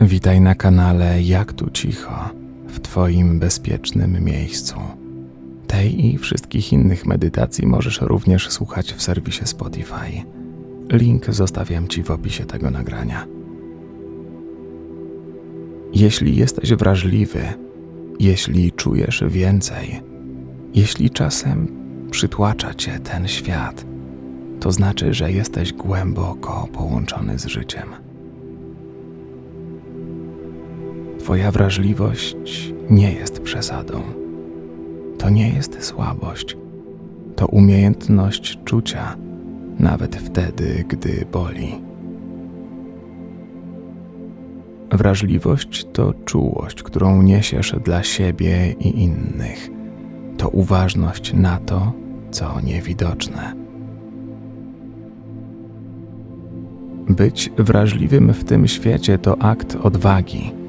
Witaj na kanale Jak tu cicho, w Twoim bezpiecznym miejscu. Tej i wszystkich innych medytacji możesz również słuchać w serwisie Spotify. Link zostawiam Ci w opisie tego nagrania. Jeśli jesteś wrażliwy, jeśli czujesz więcej, jeśli czasem przytłacza Cię ten świat, to znaczy, że jesteś głęboko połączony z życiem. Twoja wrażliwość nie jest przesadą. To nie jest słabość. To umiejętność czucia, nawet wtedy, gdy boli. Wrażliwość to czułość, którą niesiesz dla siebie i innych. To uważność na to, co niewidoczne. Być wrażliwym w tym świecie to akt odwagi.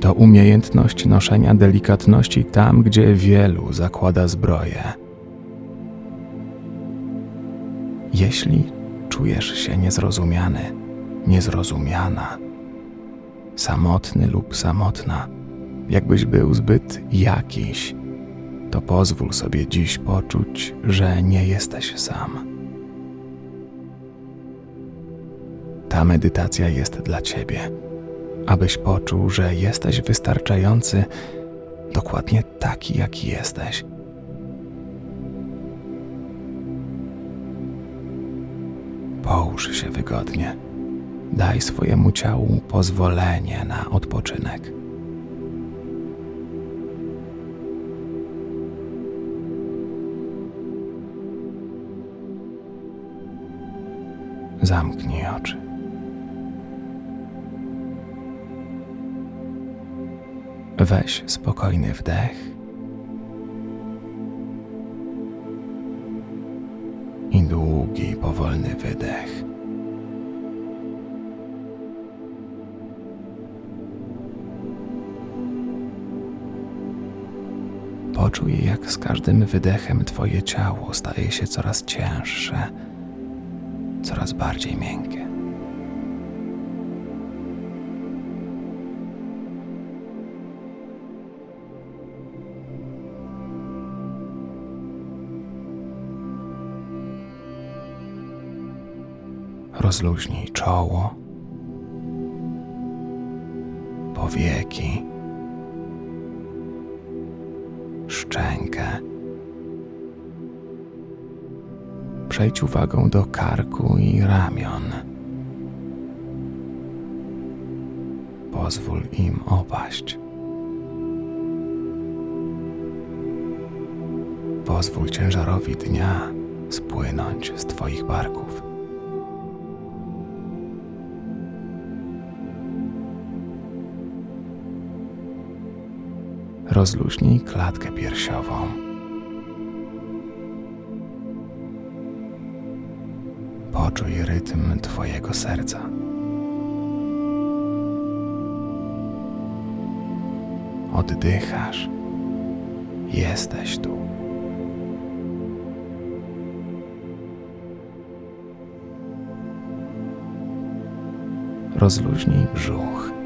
To umiejętność noszenia delikatności tam, gdzie wielu zakłada zbroję. Jeśli czujesz się niezrozumiany, niezrozumiana, samotny lub samotna, jakbyś był zbyt jakiś, to pozwól sobie dziś poczuć, że nie jesteś sam. Ta medytacja jest dla Ciebie, abyś poczuł, że jesteś wystarczający dokładnie taki, jaki jesteś. Połóż się wygodnie. Daj swojemu ciału pozwolenie na odpoczynek. Zamknij oczy. Weź spokojny wdech i długi, powolny wydech. Poczuj, jak z każdym wydechem Twoje ciało staje się coraz cięższe, coraz bardziej miękkie. Rozluźnij czoło, powieki, szczękę. Przejdź uwagą do karku i ramion. Pozwól im opaść. Pozwól ciężarowi dnia spłynąć z Twoich barków. Rozluźnij klatkę piersiową. Poczuj rytm Twojego serca. Oddychasz. Jesteś tu. Rozluźnij brzuch.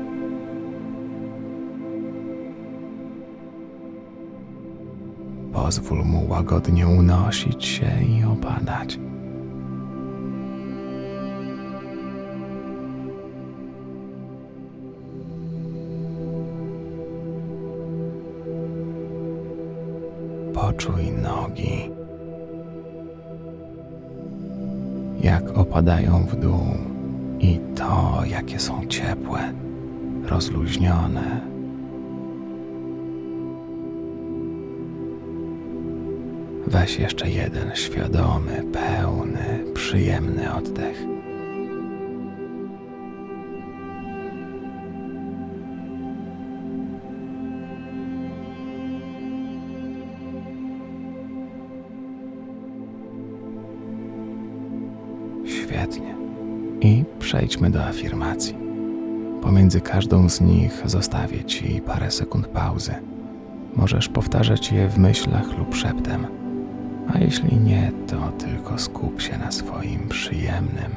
Pozwól mu łagodnie unosić się i opadać. Poczuj nogi, jak opadają w dół, i to, jakie są ciepłe, rozluźnione. Weź jeszcze jeden świadomy, pełny, przyjemny oddech. Świetnie. I przejdźmy do afirmacji. Pomiędzy każdą z nich zostawię Ci parę sekund pauzy. Możesz powtarzać je w myślach lub szeptem. A jeśli nie, to tylko skup się na swoim przyjemnym,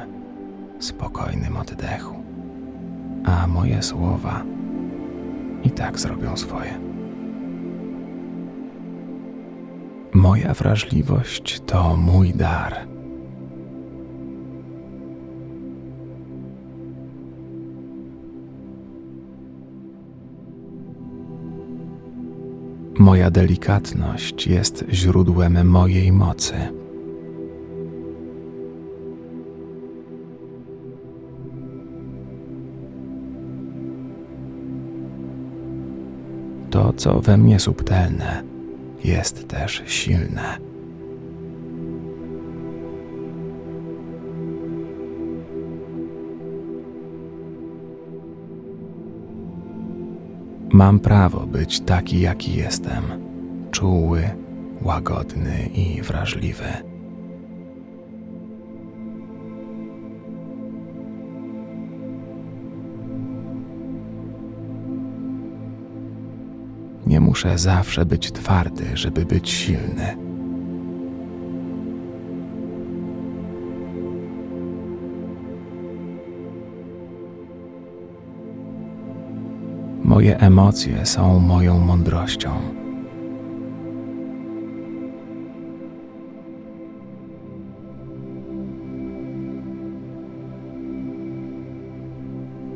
spokojnym oddechu. a moje słowa i tak zrobią swoje. Moja wrażliwość to mój dar. Moja delikatność jest źródłem mojej mocy. To, co we mnie subtelne, jest też silne. Mam prawo być taki, jaki jestem czuły, łagodny i wrażliwy. Nie muszę zawsze być twardy, żeby być silny. Moje emocje są moją mądrością.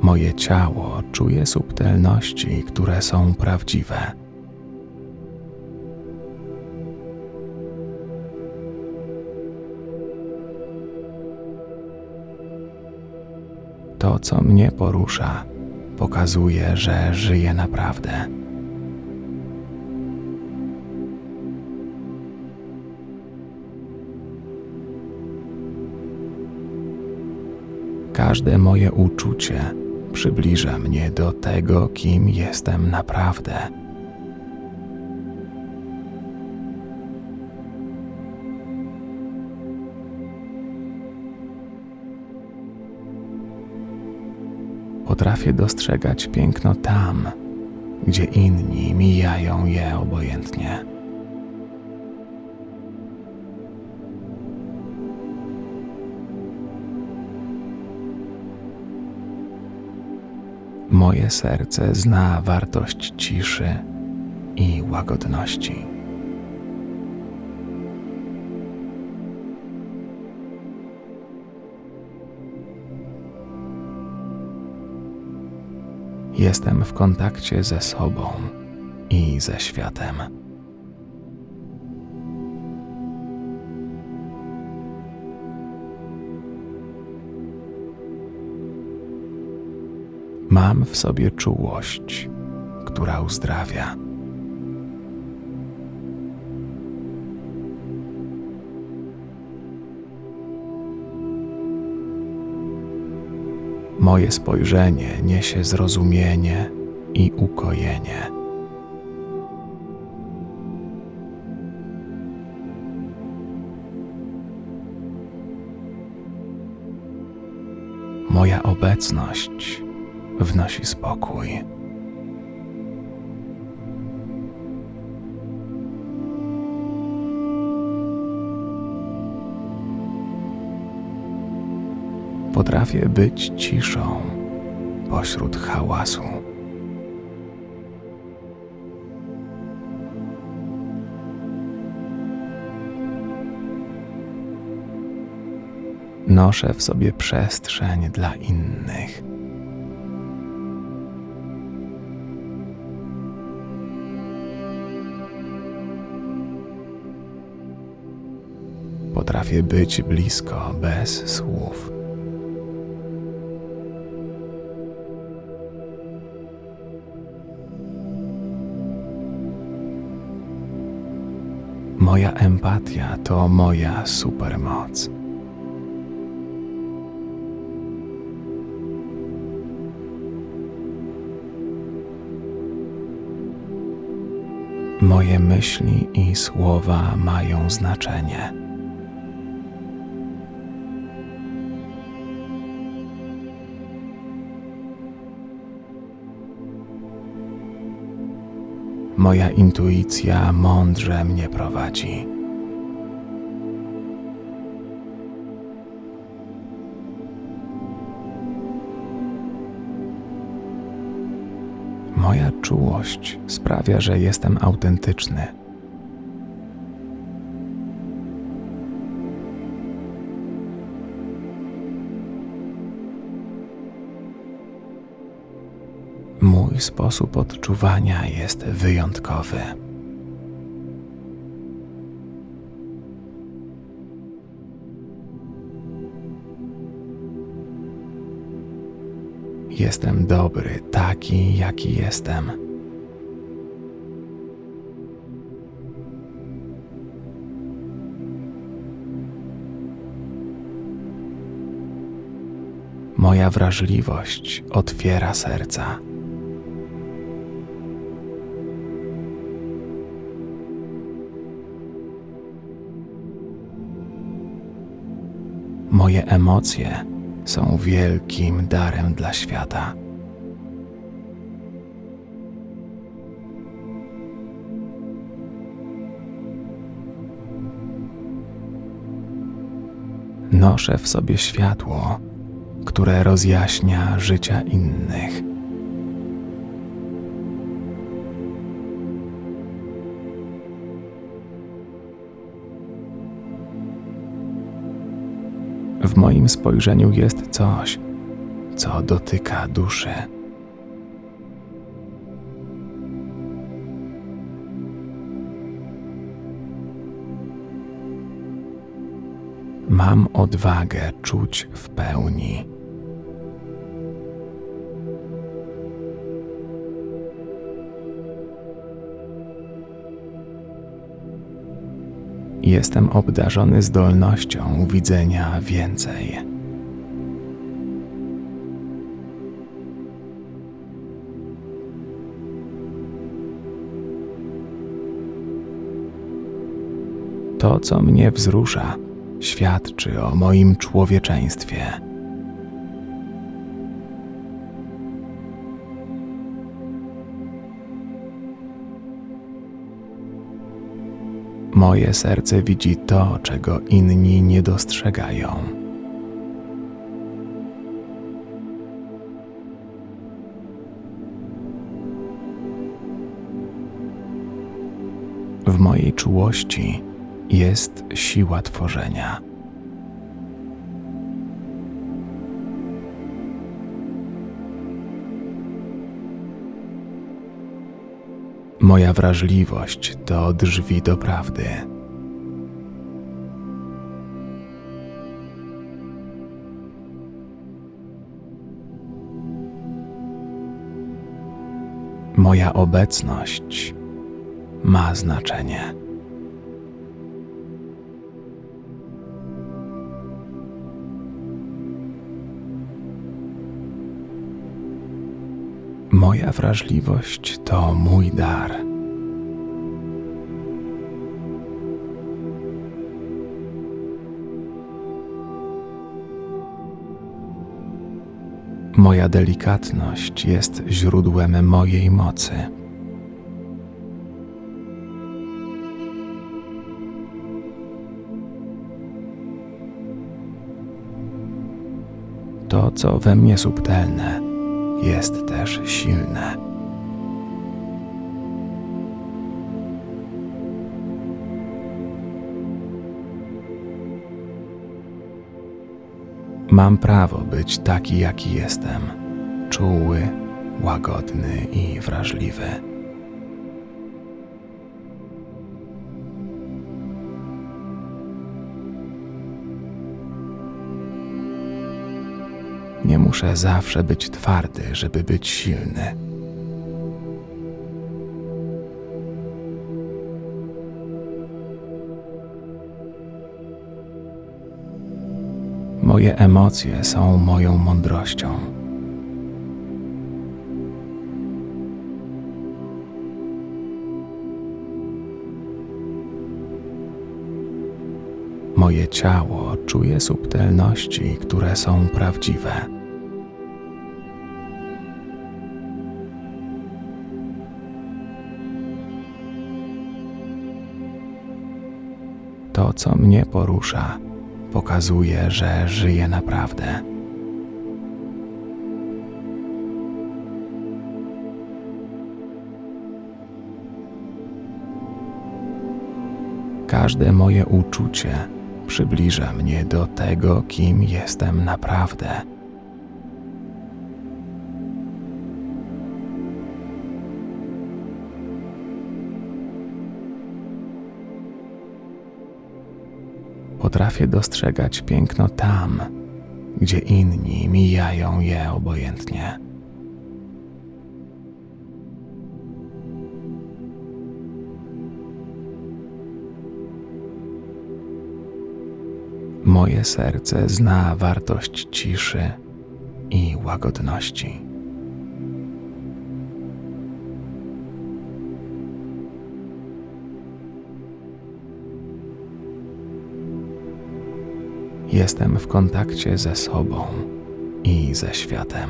Moje ciało czuje subtelności, które są prawdziwe. To, co mnie porusza, pokazuje, że żyję naprawdę. Każde moje uczucie przybliża mnie do tego, kim jestem naprawdę. Potrafię dostrzegać piękno tam, gdzie inni mijają je obojętnie. Moje serce zna wartość ciszy i łagodności. Jestem w kontakcie ze sobą i ze światem. Mam w sobie czułość, która uzdrawia. Moje spojrzenie niesie zrozumienie i ukojenie. Moja obecność wnosi spokój. Potrafię być ciszą pośród hałasu. Noszę w sobie przestrzeń dla innych. Potrafię być blisko bez słów. Moja empatia to moja supermoc. Moje myśli i słowa mają znaczenie. moja intuicja mądrze mnie prowadzi. Moja czułość sprawia, że jestem autentyczny. Mój sposób odczuwania jest wyjątkowy. Jestem dobry taki, jaki jestem. Moja wrażliwość otwiera serca. Moje emocje są wielkim darem dla świata. Noszę w sobie światło, które rozjaśnia życia innych. Moim spojrzeniu jest coś, co dotyka duszy. Mam odwagę czuć w pełni. Jestem obdarzony zdolnością widzenia więcej. To, co mnie wzrusza, świadczy o moim człowieczeństwie. Moje serce widzi to, czego inni nie dostrzegają. W mojej czułości jest siła tworzenia. Moja wrażliwość to drzwi do prawdy. Moja obecność ma znaczenie. Moja wrażliwość to mój dar. Moja delikatność jest źródłem mojej mocy. To, co we mnie subtelne, jest też silne. Mam prawo być taki, jaki jestem czuły, łagodny i wrażliwy. Muszę zawsze być twardy, żeby być silny. Moje emocje są moją mądrością. Moje ciało czuje subtelności, które są prawdziwe. to, co mnie porusza, pokazuje, że żyję naprawdę. Każde moje uczucie przybliża mnie do tego, kim jestem naprawdę. Potrafię dostrzegać piękno tam, gdzie inni mijają je obojętnie. Moje serce zna wartość ciszy i łagodności. Jestem w kontakcie ze sobą i ze światem.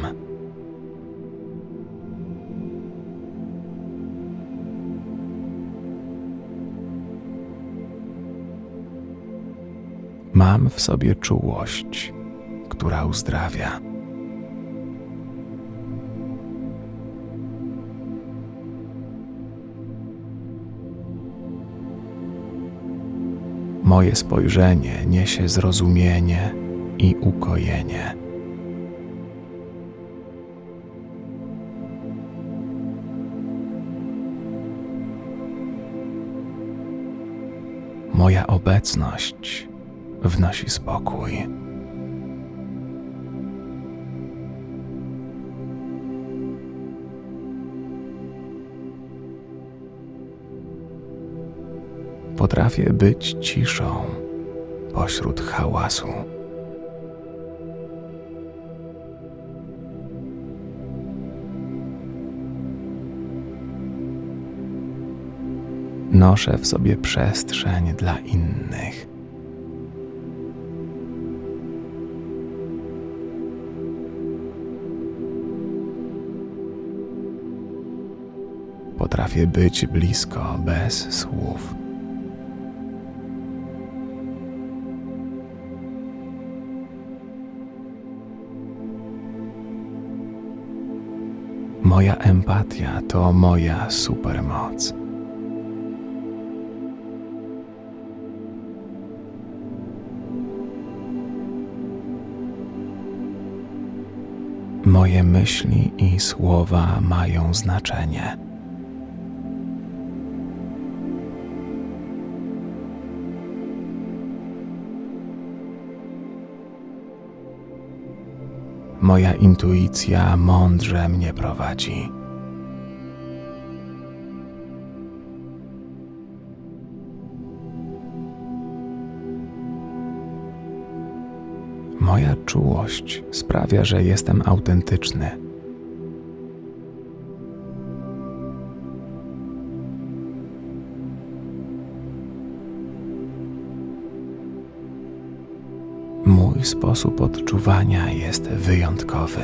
Mam w sobie czułość, która uzdrawia. Moje spojrzenie niesie zrozumienie i ukojenie. Moja obecność wnosi spokój. Potrafię być ciszą pośród hałasu. Noszę w sobie przestrzeń dla innych. Potrafię być blisko bez słów. Moja empatia to moja supermoc. Moje myśli i słowa mają znaczenie. Moja intuicja mądrze mnie prowadzi. Moja czułość sprawia, że jestem autentyczny. Sposób odczuwania jest wyjątkowy.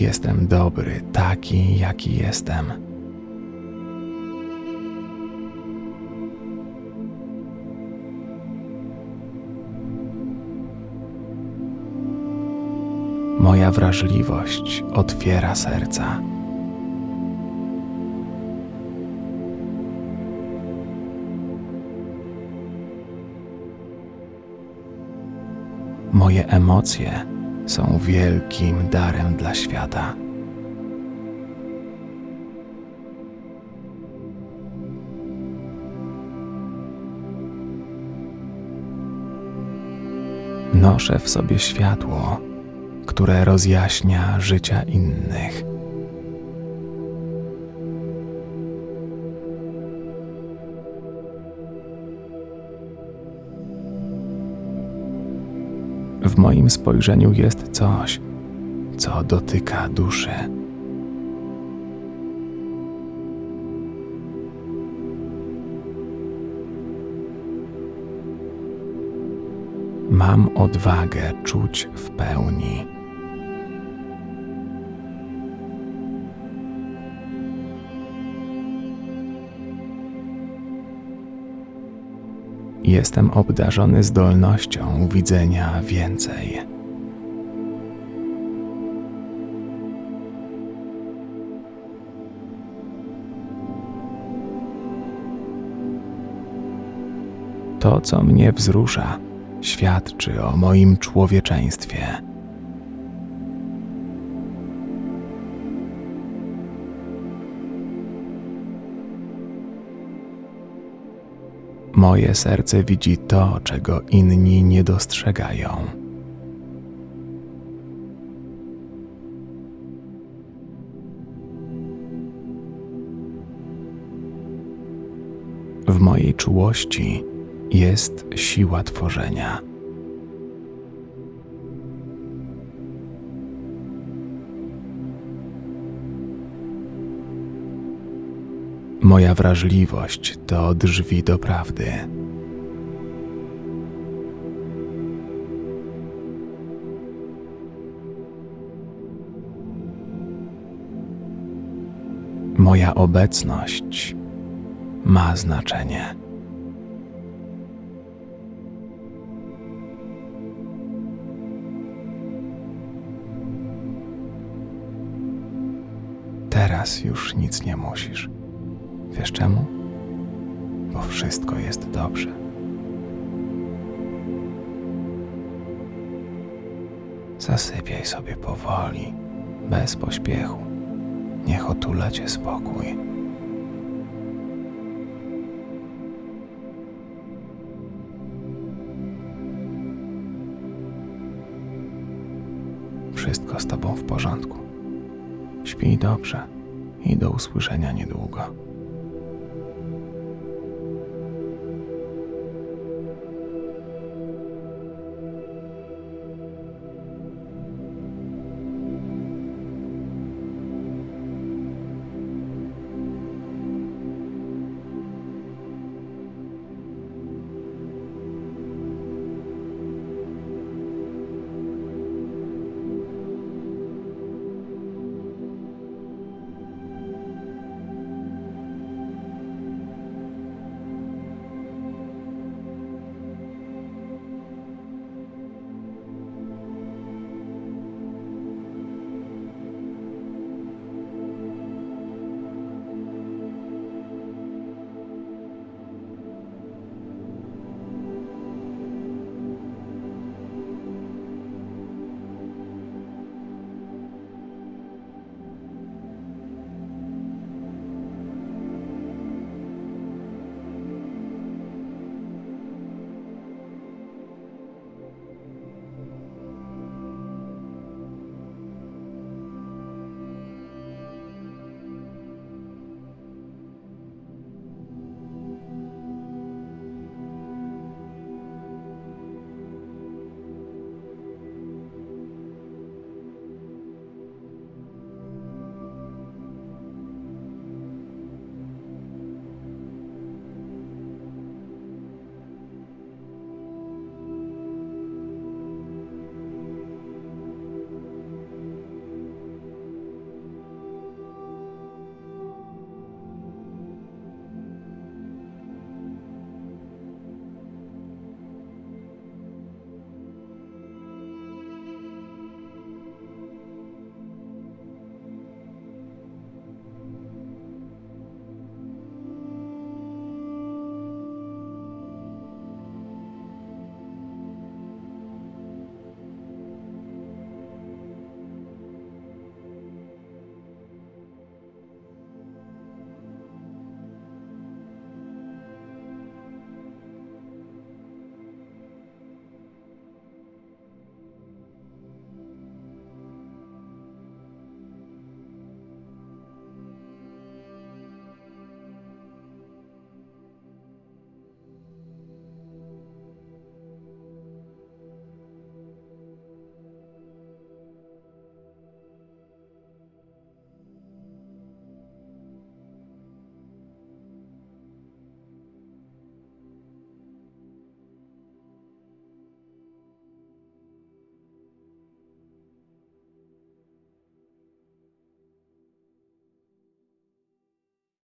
Jestem dobry taki, jaki jestem. Moja wrażliwość otwiera serca. Moje emocje są wielkim darem dla świata. Noszę w sobie światło, które rozjaśnia życia innych. W moim spojrzeniu jest coś, co dotyka duszy. Mam odwagę czuć w pełni. jestem obdarzony zdolnością widzenia więcej. To, co mnie wzrusza, świadczy o moim człowieczeństwie. Moje serce widzi to, czego inni nie dostrzegają. W mojej czułości jest siła tworzenia. Moja wrażliwość to drzwi do prawdy. Moja obecność ma znaczenie. Teraz już nic nie musisz. Wiesz czemu? Bo wszystko jest dobrze. Zasypiaj sobie powoli, bez pośpiechu. Niech otula cię spokój. Wszystko z tobą w porządku. Śpij dobrze i do usłyszenia niedługo.